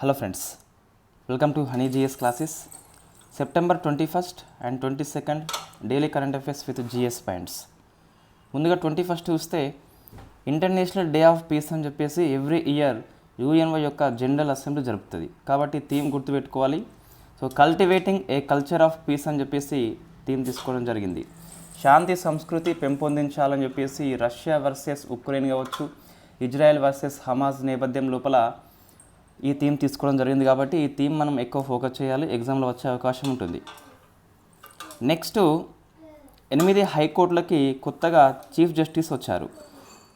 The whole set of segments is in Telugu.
Hello friends welcome to honey GS classes September twenty first and twenty second daily current affairs with GS points ముందుగా ట్వంటీ ఫస్ట్ చూస్తే ఇంటర్నేషనల్ డే ఆఫ్ పీస్ అని చెప్పేసి ఎవ్రీ ఇయర్ యూఎన్ఓ యొక్క జనరల్ అసెంబ్లీ జరుపుతుంది. కాబట్టి థీమ్ గుర్తుపెట్టుకోవాలి. So cultivating a culture of peace అని చెప్పేసి థీమ్ తీసుకోవడం జరిగింది. శాంతి సంస్కృతి పెంపొందించాలని చెప్పేసి రష్యా వర్సెస్ ఉక్రెయిన్ కావచ్చు ఇజ్రాయెల్ వర్సెస్ హమాజ్ నేపథ్యం లోపల ఈ థీమ్ తీసుకోవడం జరిగింది కాబట్టి ఈ థీమ్ మనం ఎక్కువ ఫోకస్ చేయాలి. ఎగ్జామ్లో వచ్చే అవకాశం ఉంటుంది. నెక్స్ట్ ఎనిమిది హైకోర్టులకి కొత్తగా చీఫ్ జస్టిస్ వచ్చారు.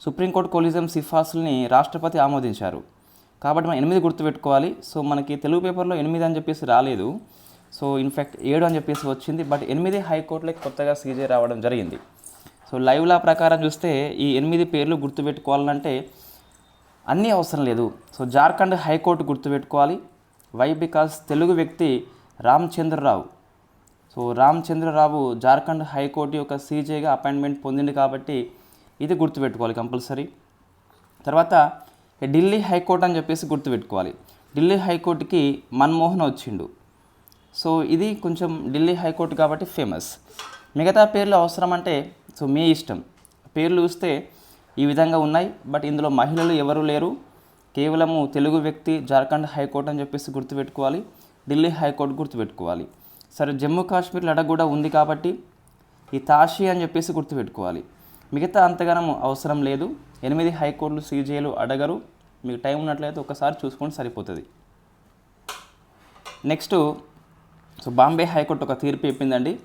సుప్రీంకోర్టు కొలిజం సిఫార్సుల్ని రాష్ట్రపతి ఆమోదించారు. కాబట్టి మనం ఎనిమిది గుర్తుపెట్టుకోవాలి. సో మనకి తెలుగు పేపర్లో ఎనిమిది అని చెప్పేసి రాలేదు. సో ఇన్ఫ్యాక్ట్ ఏడు అని చెప్పేసి వచ్చింది. బట్ ఎనిమిది హైకోర్టులకి కొత్తగా సీజే రావడం జరిగింది. సో లైవ్లా ప్రకారం చూస్తే ఈ ఎనిమిది పేర్లు గుర్తుపెట్టుకోవాలంటే అన్నీ అవసరం లేదు. సో జార్ఖండ్ హైకోర్టు గుర్తుపెట్టుకోవాలి. వై బికాస్ తెలుగు వ్యక్తి Ramachandrarao. So Ramachandrarao Jharkhand high court యొక్క సీజేగా అపాయింట్మెంట్ పొందింది కాబట్టి ఇది గుర్తుపెట్టుకోవాలి కంపల్సరీ. తర్వాత ఢిల్లీ హైకోర్టు అని చెప్పేసి గుర్తుపెట్టుకోవాలి. ఢిల్లీ హైకోర్టుకి మన్మోహన్ వచ్చిండు. సో ఇది కొంచెం ఢిల్లీ హైకోర్టు కాబట్టి ఫేమస్ మిగతా పేర్లు అవసరం అంటే సో మీ ఇష్టం. పేర్లు చూస్తే ఈ విధంగా ఉన్నాయి. బట్ ఇందులో మహిళలు ఎవరు లేరు. కేవలము తెలుగు వ్యక్తి జార్ఖండ్ హైకోర్టు అని చెప్పేసి గుర్తుపెట్టుకోవాలి. ఢిల్లీ హైకోర్టు గుర్తుపెట్టుకోవాలి. సరే జమ్మూ కాశ్మీర్ లడక్ కూడా ఉంది కాబట్టి ఈ తాషి అని చెప్పేసి గుర్తుపెట్టుకోవాలి. మిగతా అంతగానం అవసరం లేదు. ఎనిమిది హైకోర్టులు సీజేలు అడగరు. మీకు టైం ఉన్నట్లయితే ఒకసారి చూసుకోండి సరిపోతుంది. నెక్స్ట్ సో బాంబే హైకోర్టు ఒక తీర్పు చెప్పిందండి.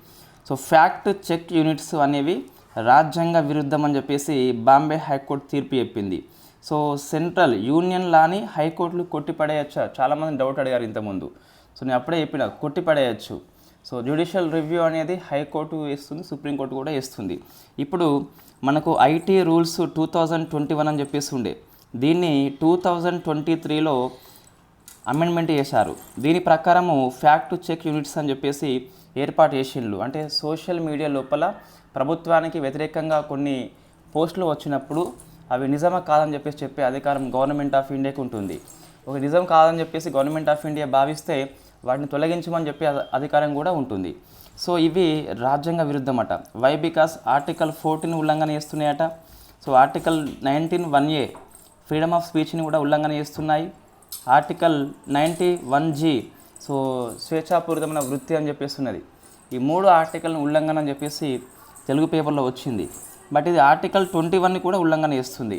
సో ఫ్యాక్ట్ చెక్ యూనిట్స్ అనేవి రాజ్యాంగ విరుద్ధం అని చెప్పేసి బాంబే హైకోర్టు తీర్పు చెప్పింది. సో సెంట్రల్ యూనియన్ లాని హైకోర్టులు కొట్టిపడేయచ్చా? చాలామంది డౌట్ అడిగారు ఇంతకుముందు. సో నేను అప్పుడే చెప్పిన కొట్టిపడేయచ్చు. సో జ్యుడిషియల్ రివ్యూ అనేది హైకోర్టు వేస్తుంది సుప్రీంకోర్టు కూడా వేస్తుంది. ఇప్పుడు మనకు IT rules two thousand twenty one అని చెప్పేసి ఉండే. దీన్ని టూ థౌజండ్ ట్వంటీ త్రీలో అమెండ్మెంట్ చేశారు. దీని ప్రకారము ఫ్యాక్ట్ చెక్ యూనిట్స్ అని చెప్పేసి ఏర్పాటు చేసిండ్రు. అంటే సోషల్ మీడియా లోపల ప్రభుత్వానికి వ్యతిరేకంగా కొన్ని పోస్టులు వచ్చినప్పుడు అవి నిజమా కాదని చెప్పేసి చెప్పే అధికారం గవర్నమెంట్ ఆఫ్ ఇండియాకి ఉంటుంది. ఒక నిజం కాదని చెప్పేసి గవర్నమెంట్ ఆఫ్ ఇండియా భావిస్తే వాటిని తొలగించమని చెప్పి అధ- అధికారం కూడా ఉంటుంది. సో ఇవి రాజ్యాంగ విరుద్ధమట. వై బికాస్ ఆర్టికల్ ఫోర్టీన్ ఉల్లంఘన చేస్తున్నాయట. So article nineteen one A freedom of స్పీచ్ని కూడా ఉల్లంఘన చేస్తున్నాయి. Article ninety one G so స్వేచ్ఛాపూరితమైన వృత్తి అని చెప్పేసి ఉన్నది. ఈ మూడు ఆర్టికల్ని ఉల్లంఘన అని చెప్పేసి తెలుగు పేపర్లో వచ్చింది. బట్ ఇది ఆర్టికల్ ట్వంటీ వన్ని కూడా ఉల్లంఘన చేస్తుంది.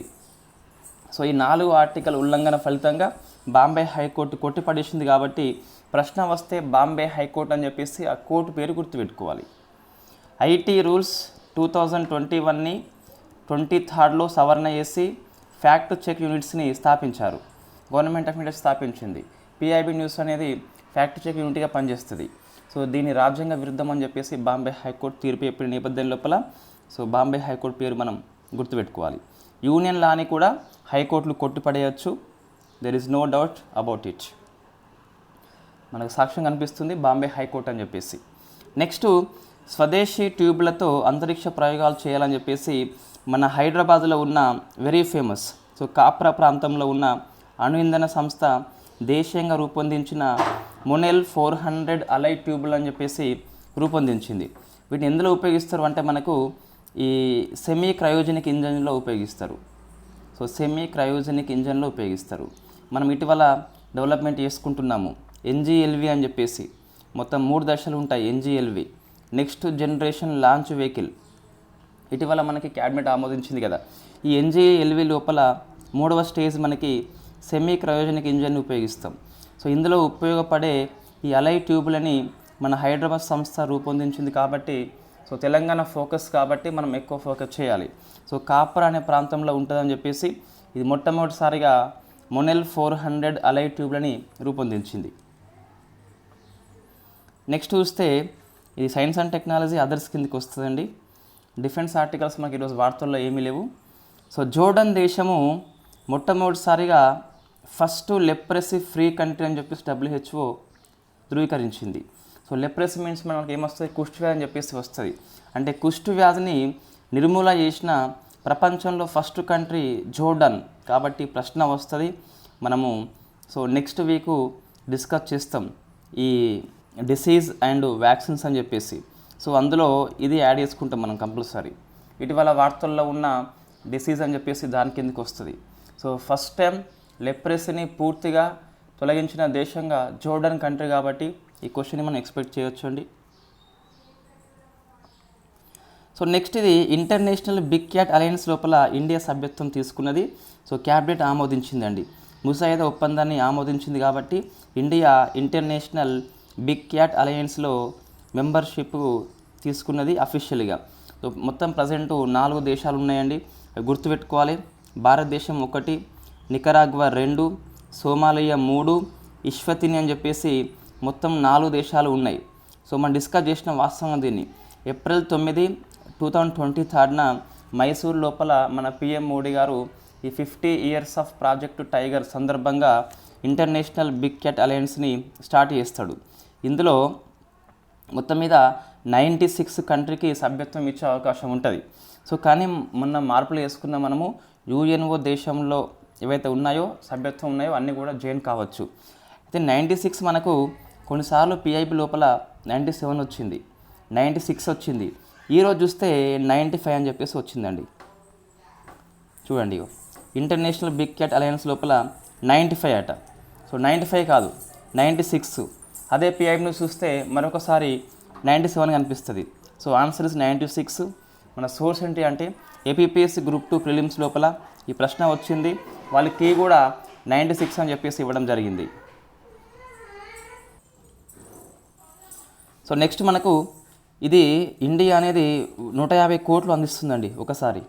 సో ఈ నాలుగు ఆర్టికల్ ఉల్లంఘన ఫలితంగా బాంబే హైకోర్టు కొట్టిపడేసింది కాబట్టి ప్రశ్న వస్తే బాంబే హైకోర్టు అని చెప్పేసి ఆ కోర్టు పేరు గుర్తుపెట్టుకోవాలి. IT rules two thousand twenty వన్ని ట్వంటీ థర్డ్లో సవరణ చేసి ఫ్యాక్ట్ చెక్ యూనిట్స్ని స్థాపించారు. గవర్నమెంట్ ఆఫ్ ఇండియా స్థాపించింది. పిఐబి న్యూస్ అనేది ఫ్యాక్ట్ చెక్ యూనిట్గా పనిచేస్తుంది. సో దీని రాజ్యాంగ విరుద్ధం అని చెప్పేసి బాంబే హైకోర్టు తీర్పు చెప్పిన నేపథ్యం లోపల సో బాంబే హైకోర్టు పేరు మనం గుర్తుపెట్టుకోవాలి. యూనియన్ లాని కూడా హైకోర్టులు కొట్టుపడేయచ్చు. There is no doubt about it మనకు సాక్ష్యం కనిపిస్తుంది బాంబే హైకోర్టు అని చెప్పేసి. నెక్స్ట్ స్వదేశీ ట్యూబ్లతో అంతరిక్ష ప్రయోగాలు చేయాలని చెప్పేసి మన హైదరాబాద్లో ఉన్న వెరీ ఫేమస్ సో కాప్రా ప్రాంతంలో ఉన్న అణు ఇంధన సంస్థ దేశీయంగా రూపొందించిన మొనెల్ ఫోర్ హండ్రెడ్ అలై ట్యూబులు అని చెప్పేసి రూపొందించింది. వీటిని ఎందులో ఉపయోగిస్తారు అంటే మనకు ఈ సెమీ క్రయోజనిక్ ఇంజన్లో ఉపయోగిస్తారు. సో సెమీ క్రయోజనిక్ ఇంజన్లో ఉపయోగిస్తారు. మనం ఇటీవల డెవలప్మెంట్ చేసుకుంటున్నాము. ఎన్జిఎల్వి అని చెప్పేసి. మొత్తం మూడు దశలు ఉంటాయి NGLV next generation launch vehicle ఇటీవల మనకి క్యాబినెట్ ఆమోదించింది కదా. ఈ ఎన్జిఎల్వి లోపల మూడవ స్టేజ్ మనకి సెమీ క్రయోజనిక్ ఇంజన్ ఉపయోగిస్తాం. సో ఇందులో ఉపయోగపడే ఈ అలై ట్యూబులని మన హైదరాబాద్ సంస్థ రూపొందించింది కాబట్టి సో తెలంగాణ ఫోకస్ కాబట్టి మనం ఎక్కువ ఫోకస్ చేయాలి. సో కాపర్ అనే ప్రాంతంలో ఉంటుందని చెప్పేసి ఇది మొట్టమొదటిసారిగా మొనెల్ ఫోర్ హండ్రెడ్ అలై ట్యూబ్లని రూపొందించింది. నెక్స్ట్ చూస్తే ఇది సైన్స్ అండ్ టెక్నాలజీ అదర్స్ కిందకి వస్తుందండి. డిఫెన్స్ ఆర్టికల్స్ మనకి ఈరోజు వార్తల్లో ఏమీ లేవు. సో జోర్డన్ దేశము మొట్టమొదటిసారిగా ఫస్ట్ లెప్రసీ ఫ్రీ కంట్రీ అని చెప్పేసి డబ్ల్యూహెచ్ఓ ధృవీకరించింది. సో లెప్రసీ మీన్స్ మనకి ఏమొస్తుంది? కుష్టి వ్యాధి అని చెప్పేసి వస్తుంది. అంటే కుష్టి వ్యాధిని నిర్మూలన చేసిన ప్రపంచంలో ఫస్ట్ కంట్రీ జోర్డన్ కాబట్టి ప్రశ్న వస్తుంది. మనము సో నెక్స్ట్ వీక్ డిస్కస్ చేస్తాం ఈ డిసీజ్ అండ్ వ్యాక్సిన్స్ అని చెప్పేసి. సో అందులో ఇది యాడ్ చేసుకుంటాం మనం కంపల్సరీ. ఇటీవల వార్తల్లో ఉన్న డిసీజ్ అని చెప్పేసి దాని కిందకి వస్తుంది. సో ఫస్ట్ టైం లెప్రసీని పూర్తిగా తొలగించిన దేశంగా జోర్డన్ కంట్రీ కాబట్టి ఈ క్వశ్చన్ని మనం ఎక్స్పెక్ట్ చేయొచ్చు అండి. సో నెక్స్ట్ ఇది ఇంటర్నేషనల్ బిగ్ క్యాట్ అలయన్స్ లోపల ఇండియా సభ్యత్వం తీసుకున్నది. సో క్యాబినెట్ ఆమోదించిందండి. ముసాయిదా ఒప్పందాన్ని ఆమోదించింది కాబట్టి ఇండియా ఇంటర్నేషనల్ బిగ్ క్యాట్ అలయన్స్లో మెంబర్షిప్ తీసుకున్నది అఫీషియల్గా. సో మొత్తం ప్రజెంట్ నాలుగు దేశాలు ఉన్నాయండి గుర్తుపెట్టుకోవాలి. భారతదేశం ఒకటి నికరాగ్వా రెండు సోమాలియా మూడు ఇష్వతిని అని చెప్పేసి మొత్తం నాలుగు దేశాలు ఉన్నాయి. సో మనం డిస్కస్ చేసిన వాస్తవం దీన్ని. ఏప్రిల్ తొమ్మిది టూ థౌజండ్ ట్వంటీ థర్డ్న మైసూర్ లోపల మన పిఎం మోడీ గారు ఈ fifty years of project tiger సందర్భంగా ఇంటర్నేషనల్ బిగ్ క్యాట్ అలయన్స్ని స్టార్ట్ చేస్తాడు. ఇందులో మొత్తం మీద నైంటీ సిక్స్ కంట్రీకి సభ్యత్వం ఇచ్చే అవకాశం ఉంటుంది. సో కానీ మొన్న మార్పులు వేసుకున్న మనము. యుఎన్ఓ దేశంలో ఏవైతే ఉన్నాయో సభ్యత్వం ఉన్నాయో అన్నీ కూడా జాయిన్ కావచ్చు. అయితే నైంటీ సిక్స్ మనకు కొన్నిసార్లు పిఐబి లోపల నైంటీ సెవెన్ వచ్చింది. నైంటీ సిక్స్ వచ్చింది. ఈరోజు చూస్తే నైంటీ ఫైవ్ అని చెప్పేసి వచ్చిందండి. చూడండి ఇంటర్నేషనల్ బిగ్ క్యాట్ అలయన్స్ లోపల నైంటీ ఫైవ్ అట. సో నైంటీ ఫైవ్ కాదు నైంటీ సిక్స్. అదే పిఐబిని చూస్తే మరొకసారి నైంటీ సెవెన్ కనిపిస్తుంది. So answer is ninety six. మన సోర్స్ ఏంటి అంటే ఏపీపీఎస్సీ గ్రూప్ టూ ప్రిలిమ్స్ లోపల ఈ ప్రశ్న వచ్చింది. వాళ్ళకి కూడా నైంటీ సిక్స్ అని చెప్పేసి ఇవ్వడం జరిగింది. సో నెక్స్ట్ మనకు ఇది ఇండియా అనేది నూట యాభై కోట్లు అందిస్తుందండి ఒకసారి.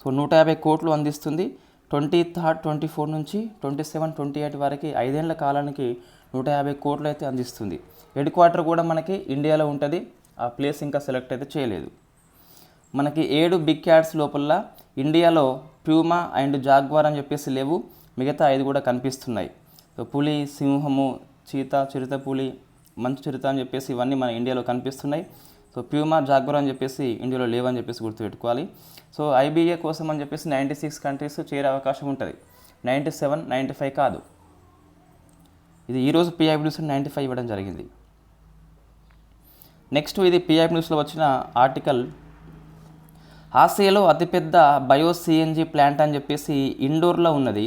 సో నూట యాభై కోట్లు అందిస్తుంది. ట్వంటీ థర్డ్ ట్వంటీ ఫోర్ నుంచి ట్వంటీ సెవెన్ ట్వంటీ ఎయిట్ వరకు ఐదేళ్ళ కాలానికి నూట యాభై కోట్లు అయితే అందిస్తుంది. హెడ్ క్వార్టర్ కూడా మనకి ఇండియాలో ఉంటుంది. ఆ ప్లేస్ ఇంకా సెలెక్ట్ అయితే చేయలేదు. మనకి ఏడు బిగ్ క్యాట్స్ లోపల ఇండియాలో ప్యూమా అండ్ జాగ్వార్ అని చెప్పేసి లేవు. మిగతా ఐదు కూడా కనిపిస్తున్నాయి. సో పులి సింహము చీత చిరుత పులి మంచు చిరుత అని చెప్పేసి ఇవన్నీ మన ఇండియాలో కనిపిస్తున్నాయి. సో ప్యూమా జాగ్వర్ అని చెప్పేసి ఇండియాలో లేవని చెప్పేసి గుర్తుపెట్టుకోవాలి. సో ఐబీఏ కోసం అని చెప్పేసి నైంటీ సిక్స్ కంట్రీస్ చేరే అవకాశం ఉంటుంది. నైంటీ సెవెన్ నైంటీ ఫైవ్ కాదు ఇది ఈరోజు పిఐబి న్యూస్ నైంటీ ఫైవ్ ఇవ్వడం జరిగింది. నెక్స్ట్ ఇది పిఐబి న్యూస్లో వచ్చిన ఆర్టికల్ ఆసియాలో అతిపెద్ద బయో సిఎన్జి ప్లాంట్ అని చెప్పేసి ఇండోర్లో ఉన్నది.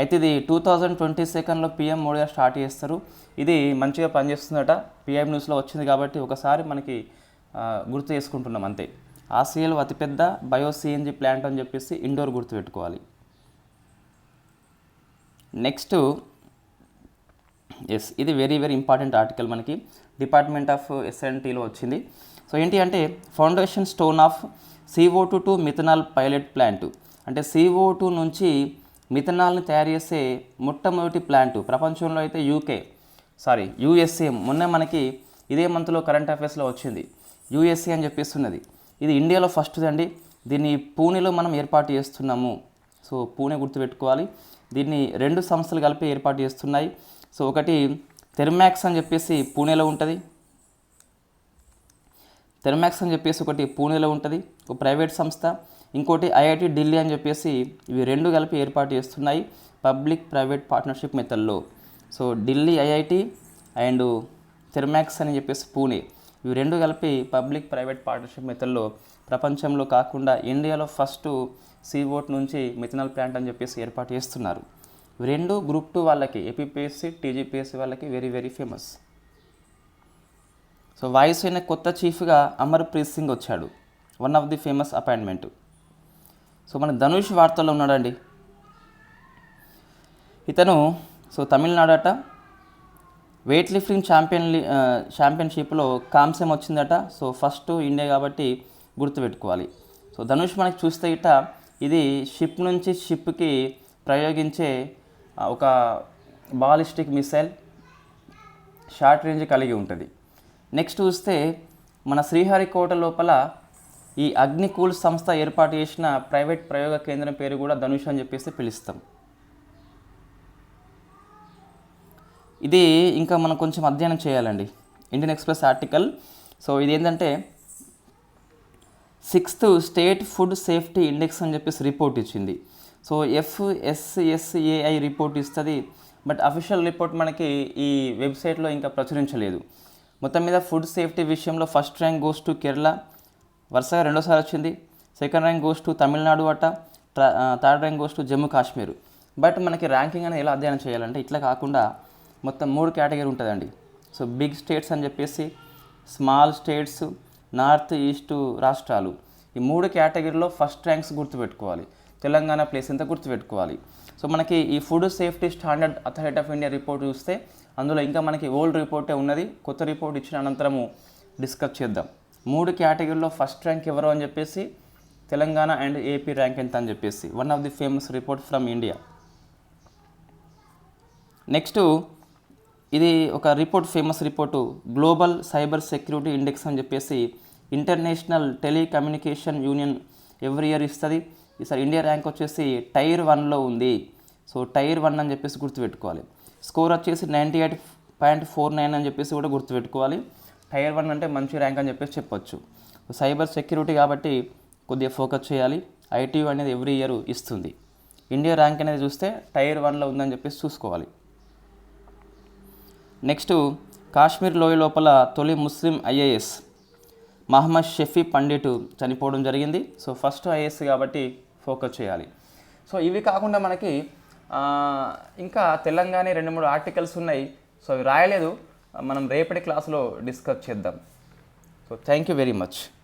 అయితే ఇది టూ థౌజండ్ ట్వంటీ సెకండ్లో పిఎం మోడీ గారు స్టార్ట్ చేస్తారు. ఇది మంచిగా పనిచేస్తుందట. పిఎం న్యూస్లో వచ్చింది కాబట్టి ఒకసారి మనకి గుర్తు చేసుకుంటున్నాం అంతే. ఆసియాలో అతిపెద్ద బయో సిఎన్జి ప్లాంట్ అని చెప్పేసి ఇండోర్ గుర్తుపెట్టుకోవాలి నెక్స్ట్ ఎస్ ఇది వెరీ వెరీ ఇంపార్టెంట్ ఆర్టికల్ మనకి. డిపార్ట్మెంట్ ఆఫ్ ఎస్ఎన్టీలో వచ్చింది. సో ఏంటి అంటే foundation stone of CO two to methanol pilot plant అంటే సిఓ టూ నుంచి మిథనాల్ని తయారు చేసే మొట్టమొదటి ప్లాంట్ ప్రపంచంలో అయితే యూకే సారీ యూఎస్ఏ మొన్న మనకి ఇదే మంత్లో కరెంట్ అఫైర్స్లో వచ్చింది. యూఎస్ఏ అని చెప్పేస్తున్నది. ఇది ఇండియాలో ఫస్ట్ది అండి. దీన్ని పూణేలో మనం ఏర్పాటు చేస్తున్నాము. సో పూణే గుర్తుపెట్టుకోవాలి. దీన్ని రెండు సంస్థలు కలిపి ఏర్పాటు చేస్తున్నాయి. సో ఒకటి తెర్మాక్స్ అని చెప్పేసి పూణేలో ఉంటుంది. థెర్మాక్స్ అని చెప్పేసి ఒకటి పూణేలో ఉంటుంది ఒక ప్రైవేట్ సంస్థ ఇంకోటి ఐఐటి ఢిల్లీ అని చెప్పేసి ఇవి రెండు కలిపి ఏర్పాటు చేస్తున్నాయి పబ్లిక్ ప్రైవేట్ పార్ట్నర్షిప్ మెథడ్లో. So Delhi IIT and Thermax అని చెప్పేసి పూణే ఇవి రెండు కలిపి పబ్లిక్ ప్రైవేట్ పార్ట్నర్షిప్ మెథడ్లో ప్రపంచంలో కాకుండా ఇండియాలో ఫస్ట్ సీవోట్ నుంచి మిథనాల్ ప్లాంట్ అని చెప్పేసి ఏర్పాటు చేస్తున్నారు. రెండు గ్రూప్ టూ వాళ్ళకి ఏపీపీఎస్సీ టీజీపీఎస్సీ వాళ్ళకి వెరీ వెరీ ఫేమస్ సో వాయుసేన అయిన కొత్త చీఫ్గా అమర్ప్రీత్ సింగ్ వచ్చాడు. One of the famous appointment. So మన ధనుష్ వార్తల్లో ఉన్నాడండి. ఇతను సో తమిళనాడు అట వెయిట్ లిఫ్టింగ్ ఛాంపియన్ లి- ఛాంపియన్షిప్లో కాంస్యం వచ్చిందట. సో ఫస్ట్ ఇండియా కాబట్టి గుర్తుపెట్టుకోవాలి. సో ధనుష్ మనకి చూస్తే ఇట ఇది షిప్ నుంచి షిప్కి ప్రయోగించే ఒక బాలిస్టిక్ మిసైల్ షార్ట్ రేంజ్ కలిగి ఉంటుంది. నెక్స్ట్ చూస్తే మన శ్రీహరికోట లోపల ఈ అగ్నికూల్ సంస్థ ఏర్పాటు చేసిన ప్రైవేట్ ప్రయోగ కేంద్రం పేరు కూడా ధనుష్ అని చెప్పేసి పిలుస్తాం. ఇది ఇంకా మనం కొంచెం అధ్యయనం చేయాలండి. Indian express article. సో ఇది ఏంటంటే sixth state food safety index అని చెప్పేసి రిపోర్ట్ ఇచ్చింది. సో ఎఫ్ఎస్ఎస్ఏఐ రిపోర్ట్ ఇస్తుంది బట్ అఫీషియల్ రిపోర్ట్ మనకి ఈ వెబ్సైట్లో ఇంకా ప్రచురించలేదు. మొత్తం మీద ఫుడ్ సేఫ్టీ విషయంలో first rank goes to Kerala వరుసగా రెండోసారి వచ్చింది. Second rank goes to Tamil Nadu అట. Third rank goes to Jammu Kashmir but మనకి ర్యాంకింగ్ అనేది ఎలా అధ్యయనం చేయాలంటే ఇట్లా కాకుండా మొత్తం మూడు కేటగిరీ ఉంటుందండి. సో బిగ్ స్టేట్స్ అని చెప్పేసి స్మాల్ స్టేట్స్ నార్త్ ఈస్ట్ రాష్ట్రాలు. ఈ మూడు కేటగిరీలో ఫస్ట్ ర్యాంక్స్ గుర్తుపెట్టుకోవాలి. తెలంగాణ ప్లేస్ ఎంత గుర్తుపెట్టుకోవాలి? సో మనకి ఈ food safety standard authority of India report చూస్తే అందులో ఇంకా మనకి ఓల్డ్ రిపోర్టే ఉన్నది. కొత్త రిపోర్ట్ ఇచ్చిన అనంతరము డిస్కస్ చేద్దాం. మూడు కేటగిరీలో ఫస్ట్ ర్యాంక్ ఎవరు అని చెప్పేసి తెలంగాణ అండ్ ఏపీ ర్యాంక్ ఎంత అని చెప్పేసి one of the famous report from India next ఇది ఒక report famous report global cyber security index అని చెప్పేసి international telecommunication union every year ఇస్తుంది. ఈసారి ఇండియా ర్యాంక్ వచ్చేసి టైర్ వన్లో ఉంది. సో టైర్ వన్ అని చెప్పేసి గుర్తుపెట్టుకోవాలి. స్కోర్ వచ్చేసి ninety eight point four nine అని చెప్పేసి కూడా గుర్తుపెట్టుకోవాలి. టైర్ వన్ అంటే మంచి ర్యాంక్ అని చెప్పేసి చెప్పొచ్చు. సైబర్ సెక్యూరిటీ కాబట్టి కొద్దిగా ఫోకస్ చేయాలి. ఐటీ అనేది ఎవ్రీ ఇయర్ ఇస్తుంది. ఇండియా ర్యాంక్ అనేది చూస్తే టైర్ వన్లో ఉందని చెప్పేసి చూసుకోవాలి. నెక్స్ట్ కాశ్మీర్ లోయ లోపల తొలి ముస్లిం ఐఏఎస్ మహమ్మద్ షఫీ పండిట్ చనిపోవడం జరిగింది. సో ఫస్ట్ ఐఏఎస్ కాబట్టి ఫోకస్ చేయాలి. సో ఇవి కాకుండా మనకి ఇంకా తెలంగాణ రెండు మూడు ఆర్టికల్స్ ఉన్నాయి. సో అవి రాయలేదు. మనం రేపటి క్లాసులో డిస్కస్ చేద్దాం. So thank you very much.